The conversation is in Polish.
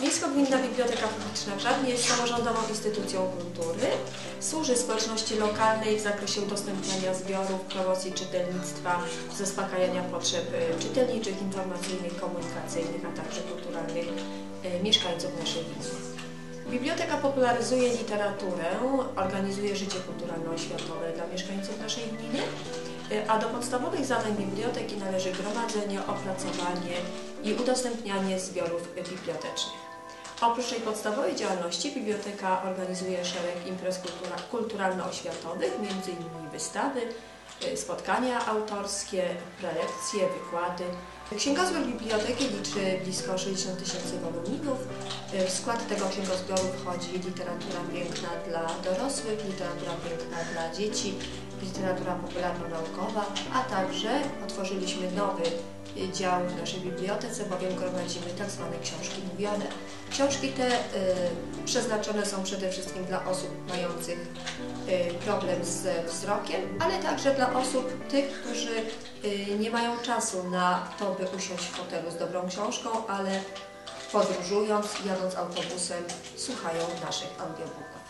Miejsko-Gminna Biblioteka Publiczna Żarnie jest samorządową instytucją kultury. Służy społeczności lokalnej w zakresie udostępniania zbiorów, promocji czytelnictwa, zaspokajania potrzeb e, czytelniczych, informacyjnych, komunikacyjnych, a także kulturalnych e, mieszkańców naszej gminy. Biblioteka popularyzuje literaturę, organizuje życie kulturalno-oświatowe dla mieszkańców naszej gminy, e, a do podstawowych zadań biblioteki należy gromadzenie, opracowanie i udostępnianie zbiorów bibliotecznych. Oprócz tej podstawowej działalności biblioteka organizuje szereg imprez kultura, kulturalno-oświatowych, m.in. wystawy, y, spotkania autorskie, prelekcje, wykłady. Księgozbiór biblioteki liczy blisko 60 tysięcy woluminów. Y, W skład tego księgozbioru wchodzi literatura piękna dla dorosłych, literatura piękna dla dzieci, literatura popularno-naukowa, a także otworzyliśmy nowy y, dział w naszej bibliotece, bowiem gromadzimy tak zwane książki mówione. Książki te y, przeznaczone są przede wszystkim dla osób mających y, problem z wzrokiem, ale także dla osób tych, którzy y, nie mają czasu na to, by usiąść w fotelu z dobrą książką, ale podróżując, jadąc autobusem, słuchają naszych audiobooków.